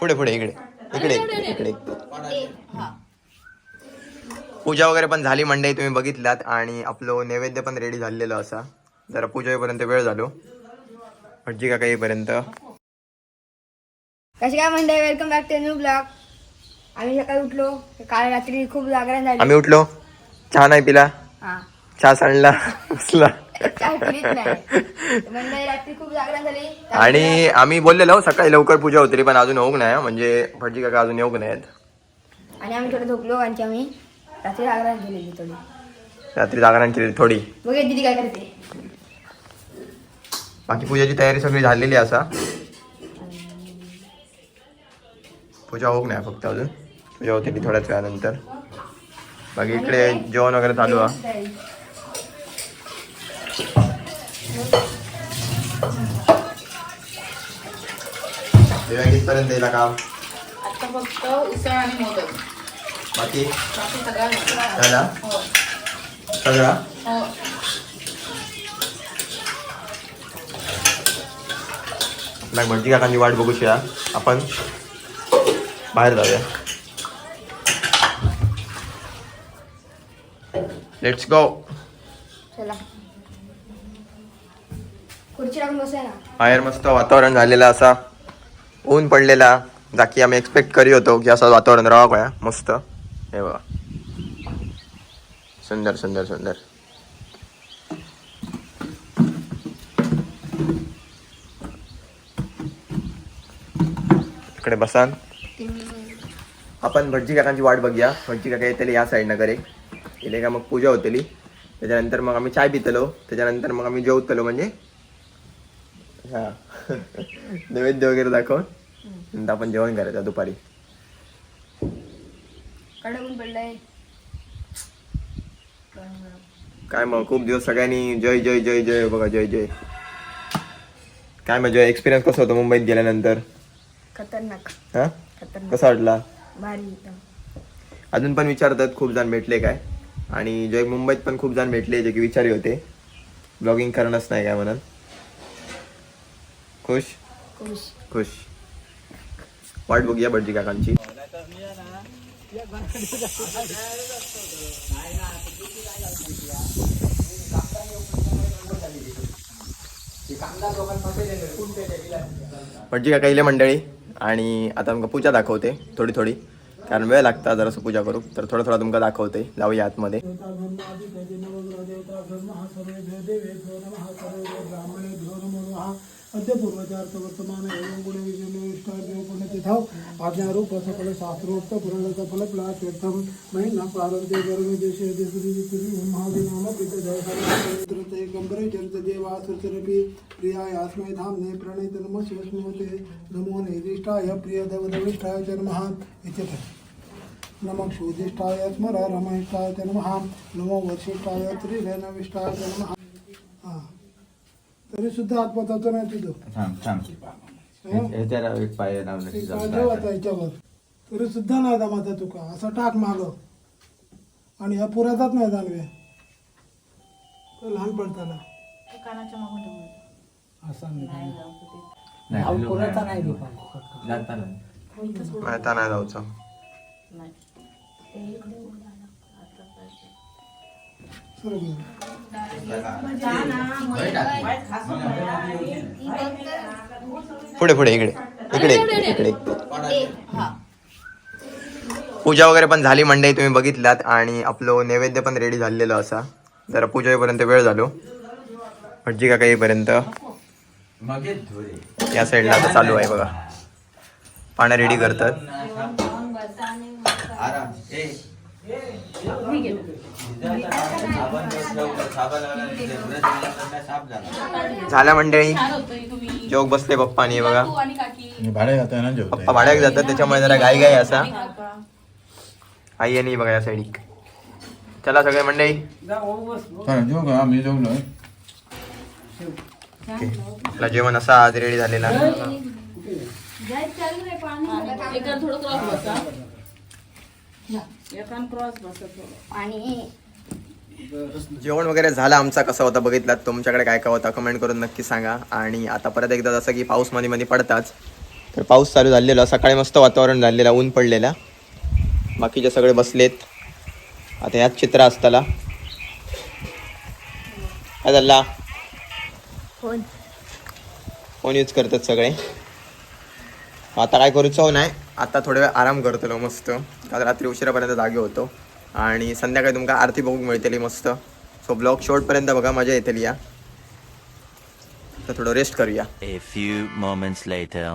पुढे पुढे इकडे. इकडे इकडे पूजा वगैरे पण झाली मंडई तुम्ही बघितलात. आणि आपलं नैवेद्य पण रेडी झालेलं असा. जरा पूजा येईपर्यंत वेळ झालो. भटजी काका येईपर्यंत. कशी काय म्हणते welcome back to new blog आम्ही सकाळी उठलो. काल रात्री खूप जागरण झाली. आम्ही उठलो. चहा नाही पिला. हा. चहा सांडला चहा पिलीच नाही म्हणजे रात्री खूप जागरण झाली आणि आम्ही बोललेलो सकाळी लवकर पूजा होती पण अजून होऊ नाही म्हणजे भटजी काका अजून येऊ नाहीत आणि आम्ही थोडं झोपलो आणि आम्ही रात्री जागरण केलेली थोडी. रात्री जागरण केली थोडी. बघे दिदी काय करते. बाकी पूजाची तयारी सगळी झालेली असा. पूजा होऊ नाही फक्त अजून. पूजा होते थोड्याच वेळानंतर. बाकी इकडे जेवण वगैरे चालू आहे. देव्या कितपर्यंत येईल काम आता फक्त उसळ आणि मोदक बाकी बाकी सगळं झालं. झाला हो सगळा हो आपल्या भटजी काकांची वाट बघू शकता आपण बाहेर जाऊया लेट्स गो चला खुर्ची टाकून बसूया ना बाहेर मस्त वातावरण झालेलं असा ऊन पडलेला जाकी आम्ही एक्सपेक्ट करी होतो की असं वातावरण राहा काय मस्त. हे बघा. सुंदर सुंदर सुंदर. इकडे बसान. आपण भटजी काकांची वाट बघूया. भटजी काका येतले या साईडनं करे इथे का मग पूजा होतली. त्याच्यानंतर मग आम्ही चाय पितलो. त्याच्यानंतर मग आम्ही जेवतलो म्हणजे हा. नैवेद्य वगैरे दाखवून. नंतर आपण जेवण करायचं दुपारी पडलंय काय मग खूप दिवस सगळ्यांनी जय जय जय जय बघा जय जय काय म्हणजे एक्सपिरियन्स कसं होतं मुंबईत गेल्यानंतर खतरनाक हा खतरनाक कसा वाटला भारी एकदम अजून पण विचारतात खूप जण भेटले काय आणि जय मुंबईत पण खूप जण भेटले जे की विचारी होते ब्लॉगिंग करणंच नाही काय म्हणून खुश खुश खुश वाट बघूया भटजी काकांची. भटजी काका इले मंडळी आणि आता तुमका पूजा दाखवते थोडी थोडी. कारण वेळ लागता जरासं पूजा करू तर थोडं थोडं तुमका दाखवते जाऊया आतमध्ये. अद्य पूर्वचार्थ वर्तमान एवं गुण विजय इष्टादेव पुण्यतिथौ आज्ञारूप सकल शास्त्रोक्त पुराणक फल प्लात्यर्थम महिना प्रारंभे गर्भ देशे देशे महादिनाम पितृते गंभरे चरित देवासुरपि प्रियाय अस्मै धाम्ने प्रणीत नमः स्मोते नमो निर्दिष्टाय प्रिय देवदविष्टाय च नमः इत्यतः नमः शोधिष्ठाय स्मर रमहिष्ठाय च नमः नमो वर्षिष्ठाय त्रिरेणविष्ठाय च नमः. तरी सुद्धा आत्मतत्व नाही तुझं थांब थांब हं? ह्याच्याला एक पाय लावलं की ते जाऊन काय ठेवता याच्यावर तरी सुद्धा नाही दमाचा तुका. असं टाक माग. आणि ह्या पुरातात नाही तो लहान पडताना. ते कानाच्या मागून ठेवून असा नाही नाही पुराचा नाही जाताना आता नाही. जाऊचं नाही पुढे पुढे इकडे. इकडे इकडे पूजा वगैरे पण झाली मंडई तुम्ही बघितलात. आणि आपलं नैवेद्य पण रेडी झालेलं असा. जरा पूजा येईपर्यंत वेळ झालो. भटजी काका येईपर्यंत. मग ये साईडला आता चालू आहे बघा. पाण्या रेडी करतात. झाला झाल्या मंडळी. जोग बसले पप्पा आणि हे बघा. तू आणि काकी भाडे जातोय ना पप्पा भाड्याक जातात त्याच्यामुळे जरा घाई घाई असा. आई आणि बघा या साईडी चला सगळे मंडळी. आपला जेवण असा आज रेडी झालेला. थोडं क्रॉस बसा. एकान क्रॉस बसा थोडं. आणि जेवण वगैरे झालं आमचा कसा होता बघितलात? तुमच्याकडे काय काय होता कमेंट करून नक्की सांगा. आणि आता परत एकदा जसं की पाऊसमध्ये मध्ये पडताच तर पाऊस चालू झालेला सकाळी मस्त वातावरण झालेला ऊन पडलेला. बाकीचे सगळे बसलेत. आता ह्याच चित्र असताला. काय झाला? फोन. फोन यूज करतात सगळे. आता काय करूचं नाही. आता थोडा वेळ आराम करतलो मस्त. काल रात्री उशिरापर्यंत जागे होतो. आणि संध्याकाळी तुमका आरती बघूक मिळतली मस्त. सो ब्लॉग शेवटपर्यंत बघा मजा येतली या. तर थोडं रेस्ट करूया. A few moments later.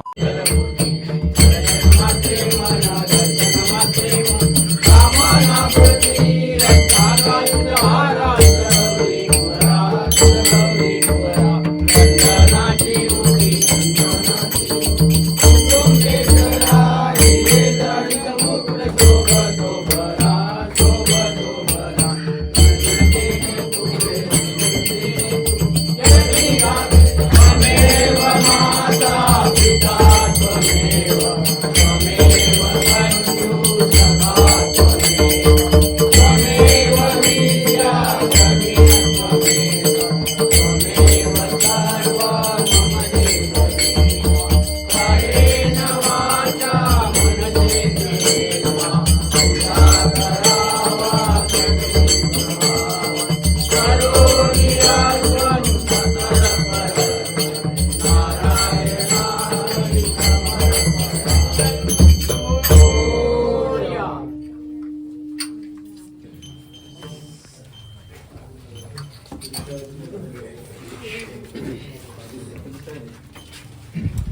Thank you.